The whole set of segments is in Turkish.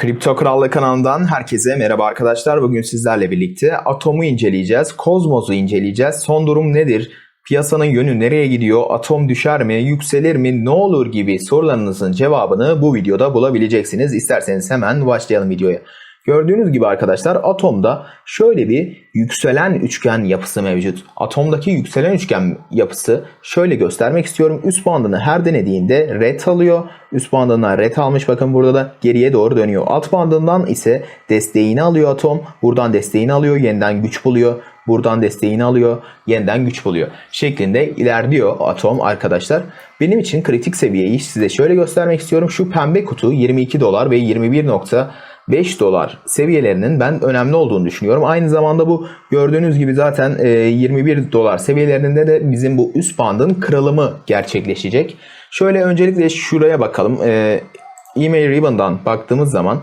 Kripto Krallığı kanalından herkese merhaba arkadaşlar. Bugün sizlerle birlikte Atom'u inceleyeceğiz, Kozmos'u inceleyeceğiz. Son durum nedir? Piyasanın yönü nereye gidiyor? Atom düşer mi? Yükselir mi? Ne olur gibi sorularınızın cevabını bu videoda bulabileceksiniz. İsterseniz hemen başlayalım videoya. Gördüğünüz gibi arkadaşlar atomda şöyle bir yükselen üçgen yapısı mevcut. Atomdaki yükselen üçgen yapısı şöyle göstermek istiyorum. Üst bandını her denediğinde red alıyor. Üst bandından red almış bakın burada da geriye doğru dönüyor. Alt bandından ise desteğini alıyor atom. Buradan desteğini alıyor yeniden güç buluyor. Buradan desteğini alıyor yeniden güç buluyor. Şeklinde ilerliyor atom arkadaşlar. Benim için kritik seviyeyi size şöyle göstermek istiyorum. Şu pembe kutu 22 dolar ve 21 nokta 5 dolar seviyelerinin ben önemli olduğunu düşünüyorum. Aynı zamanda bu gördüğünüz gibi zaten 21 dolar seviyelerinde de bizim bu üst bandın kırılımı gerçekleşecek. Şöyle öncelikle şuraya bakalım. E-mail Ribbon'dan baktığımız zaman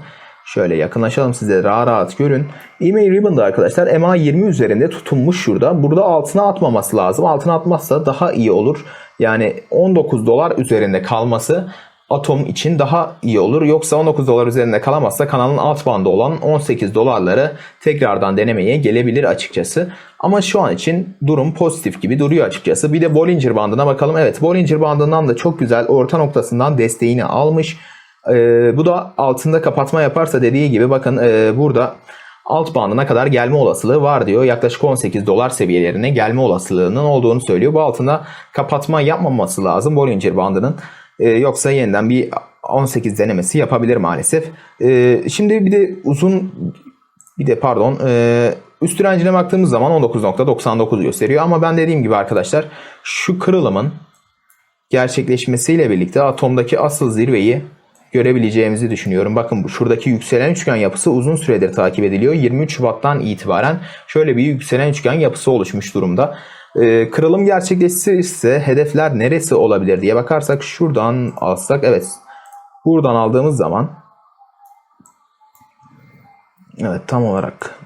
Şöyle yakınlaşalım size rahat rahat görün. E-mail Ribbon'da arkadaşlar MA20 üzerinde tutunmuş şurada. Burada altına atmaması lazım. Altına atmazsa daha iyi olur. Yani 19 dolar üzerinde kalması Atom için daha iyi olur. Yoksa 19 dolar üzerinde kalamazsa kanalın alt bandı olan 18 dolarları tekrardan denemeye gelebilir açıkçası. Ama şu an için durum pozitif gibi duruyor açıkçası. Bir de Bollinger bandına bakalım. Evet Bollinger bandından da çok güzel orta noktasından desteğini almış. Ee, bu da altında kapatma yaparsa dediği gibi bakın e, burada alt bandına kadar gelme olasılığı var diyor. Yaklaşık 18 dolar seviyelerine gelme olasılığının olduğunu söylüyor. Bu altında kapatma yapmaması lazım Bollinger bandının. E, yoksa yeniden bir 18 denemesi yapabilir maalesef. E, şimdi bir de uzun bir de pardon e, üst direncine baktığımız zaman 19.99 gösteriyor. Ama ben dediğim gibi arkadaşlar şu kırılımın gerçekleşmesiyle birlikte atomdaki asıl zirveyi görebileceğimizi düşünüyorum. Bakın bu şuradaki yükselen üçgen yapısı uzun süredir takip ediliyor. 23 Şubat'tan itibaren şöyle bir yükselen üçgen yapısı oluşmuş durumda. Ee, kırılım gerçekleşirse hedefler neresi olabilir diye bakarsak şuradan alsak evet. Buradan aldığımız zaman evet tam olarak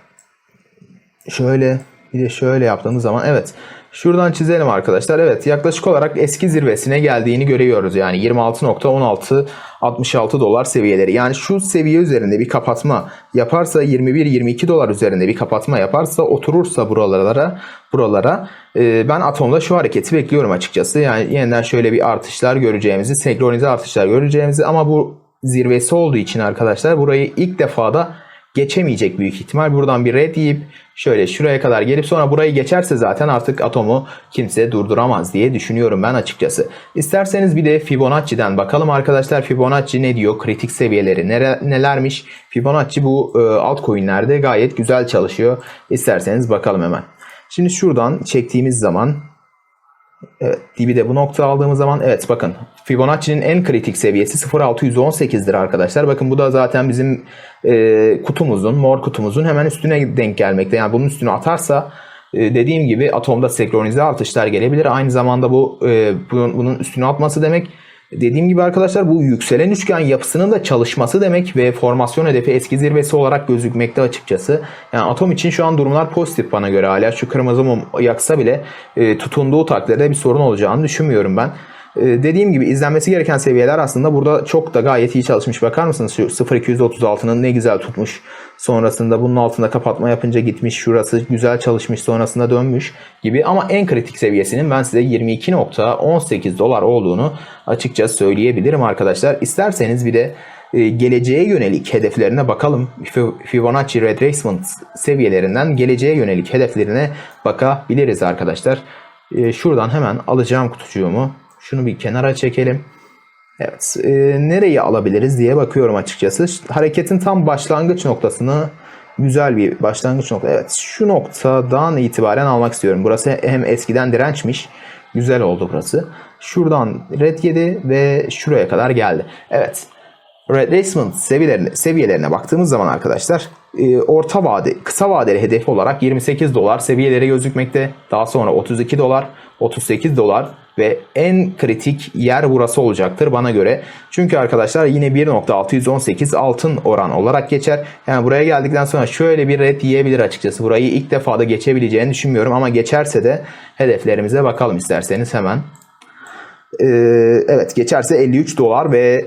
şöyle bir de şöyle yaptığımız zaman evet şuradan çizelim arkadaşlar. Evet yaklaşık olarak eski zirvesine geldiğini görüyoruz. Yani 26.16 66 dolar seviyeleri. Yani şu seviye üzerinde bir kapatma yaparsa 21-22 dolar üzerinde bir kapatma yaparsa oturursa buralara buralara e, ben atomda şu hareketi bekliyorum açıkçası. Yani yeniden şöyle bir artışlar göreceğimizi, senkronize artışlar göreceğimizi ama bu zirvesi olduğu için arkadaşlar burayı ilk defa da geçemeyecek büyük ihtimal. Buradan bir red yiyip şöyle şuraya kadar gelip sonra burayı geçerse zaten artık atomu kimse durduramaz diye düşünüyorum ben açıkçası. İsterseniz bir de Fibonacci'den bakalım arkadaşlar. Fibonacci ne diyor? Kritik seviyeleri nere, nelermiş? Fibonacci bu e, altcoin'lerde gayet güzel çalışıyor. İsterseniz bakalım hemen. Şimdi şuradan çektiğimiz zaman Evet, dibi de bu nokta aldığımız zaman evet bakın Fibonacci'nin en kritik seviyesi 0.618'dir arkadaşlar. Bakın bu da zaten bizim e, kutumuzun, mor kutumuzun hemen üstüne denk gelmekte. Yani bunun üstüne atarsa e, dediğim gibi atomda senkronize artışlar gelebilir. Aynı zamanda bu e, bunun, bunun üstüne atması demek Dediğim gibi arkadaşlar bu yükselen üçgen yapısının da çalışması demek ve formasyon hedefi eski zirvesi olarak gözükmekte açıkçası. Yani atom için şu an durumlar pozitif bana göre hala. Şu kırmızı mum yaksa bile e, tutunduğu takdirde bir sorun olacağını düşünmüyorum ben. Ee, dediğim gibi izlenmesi gereken seviyeler aslında burada çok da gayet iyi çalışmış. Bakar mısınız şu 0236'nın ne güzel tutmuş. Sonrasında bunun altında kapatma yapınca gitmiş. Şurası güzel çalışmış sonrasında dönmüş gibi. Ama en kritik seviyesinin ben size 22.18 dolar olduğunu açıkça söyleyebilirim arkadaşlar. İsterseniz bir de e, geleceğe yönelik hedeflerine bakalım. Fibonacci retracement seviyelerinden geleceğe yönelik hedeflerine bakabiliriz arkadaşlar. E, şuradan hemen alacağım kutucuğumu şunu bir kenara çekelim. Evet, e, nereyi alabiliriz diye bakıyorum açıkçası. Hareketin tam başlangıç noktasını güzel bir başlangıç nokta. Evet, şu noktadan itibaren almak istiyorum. Burası hem eskiden dirençmiş. Güzel oldu burası. Şuradan red yedi ve şuraya kadar geldi. Evet. Retracement seviyelerine, seviyelerine baktığımız zaman arkadaşlar orta vade, kısa vadeli hedef olarak 28 dolar seviyeleri gözükmekte. Daha sonra 32 dolar, 38 dolar ve en kritik yer burası olacaktır bana göre. Çünkü arkadaşlar yine 1.618 altın oran olarak geçer. Yani buraya geldikten sonra şöyle bir red yiyebilir açıkçası. Burayı ilk defa da geçebileceğini düşünmüyorum ama geçerse de hedeflerimize bakalım isterseniz hemen. Ee, evet geçerse 53 dolar ve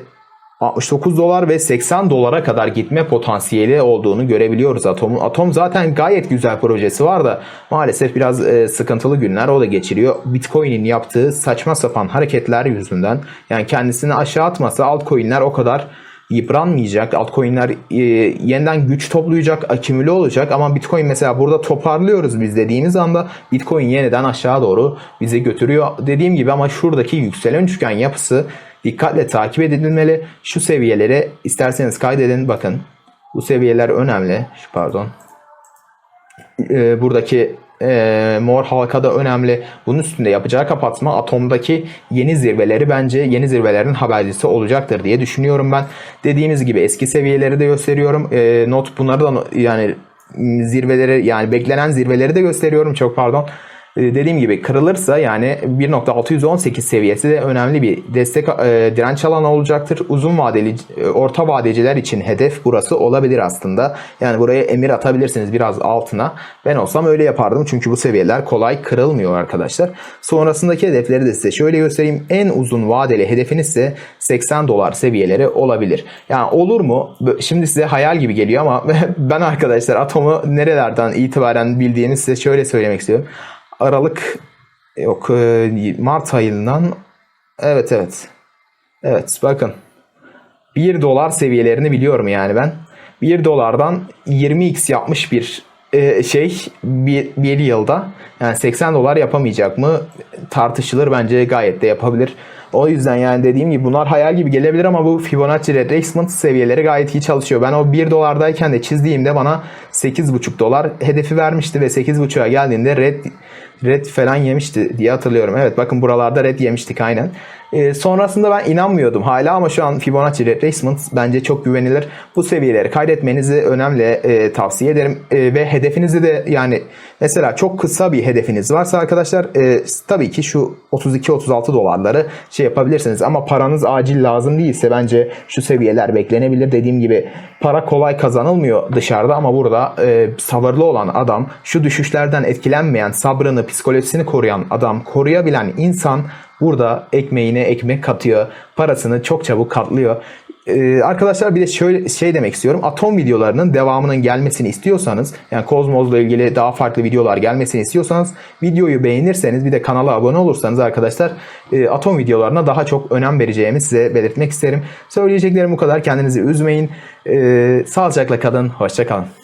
69 dolar ve 80 dolara kadar gitme potansiyeli olduğunu görebiliyoruz Atom'un. Atom zaten gayet güzel projesi var da maalesef biraz e, sıkıntılı günler o da geçiriyor. Bitcoin'in yaptığı saçma sapan hareketler yüzünden yani kendisini aşağı atmasa altcoin'ler o kadar yıpranmayacak. Altcoin'ler e, yeniden güç toplayacak, akümüle olacak ama Bitcoin mesela burada toparlıyoruz biz dediğimiz anda Bitcoin yeniden aşağı doğru bizi götürüyor. Dediğim gibi ama şuradaki yükselen üçgen yapısı dikkatle takip edilmeli. Şu seviyelere isterseniz kaydedin bakın. Bu seviyeler önemli. Şu pardon. E, buradaki e, mor halka da önemli. Bunun üstünde yapacağı kapatma atomdaki yeni zirveleri bence yeni zirvelerin habercisi olacaktır diye düşünüyorum ben. Dediğimiz gibi eski seviyeleri de gösteriyorum. E, not bunları da yani zirveleri yani beklenen zirveleri de gösteriyorum çok pardon. E, dediğim gibi kırılırsa yani 1.618 seviyesi de önemli bir destek e, direnç alanı olacaktır. Uzun vadeli e, orta vadeciler için hedef burası olabilir aslında. Yani buraya emir atabilirsiniz biraz altına. Ben olsam öyle yapardım çünkü bu seviyeler kolay kırılmıyor arkadaşlar. Sonrasındaki hedefleri de size şöyle göstereyim. En uzun vadeli hedefiniz ise 80 dolar seviyeleri olabilir. Yani olur mu? Şimdi size hayal gibi geliyor ama ben arkadaşlar atomu nerelerden itibaren bildiğini size şöyle söylemek istiyorum. Aralık yok e, Mart ayından evet evet. Evet bakın. 1 dolar seviyelerini biliyorum yani ben. 1 dolardan 20x yapmış bir e, şey bir, bir yılda. Yani 80 dolar yapamayacak mı? Tartışılır bence gayet de yapabilir. O yüzden yani dediğim gibi bunlar hayal gibi gelebilir ama bu Fibonacci retracement seviyeleri gayet iyi çalışıyor. Ben o 1 dolardayken de çizdiğimde bana 8,5 dolar hedefi vermişti ve 8,5'a geldiğinde red red falan yemişti diye hatırlıyorum. Evet bakın buralarda red yemiştik aynen. Ee, sonrasında ben inanmıyordum hala ama şu an Fibonacci retracement bence çok güvenilir. Bu seviyeleri kaydetmenizi önemli e, tavsiye ederim. E, ve hedefinizi de yani mesela çok kısa bir hedefiniz varsa arkadaşlar e, tabii ki şu 32-36 dolarları şey yapabilirsiniz ama paranız acil lazım değilse bence şu seviyeler beklenebilir. Dediğim gibi para kolay kazanılmıyor dışarıda ama burada e, sabırlı olan adam şu düşüşlerden etkilenmeyen sabrını psikolojisini koruyan adam koruyabilen insan burada ekmeğine ekmek katıyor. Parasını çok çabuk katlıyor. Ee, arkadaşlar bir de şöyle şey demek istiyorum. Atom videolarının devamının gelmesini istiyorsanız yani Kozmos'la ilgili daha farklı videolar gelmesini istiyorsanız videoyu beğenirseniz bir de kanala abone olursanız arkadaşlar e, atom videolarına daha çok önem vereceğimi size belirtmek isterim. Söyleyeceklerim bu kadar. Kendinizi üzmeyin. Ee, sağlıcakla kalın. Hoşça kalın.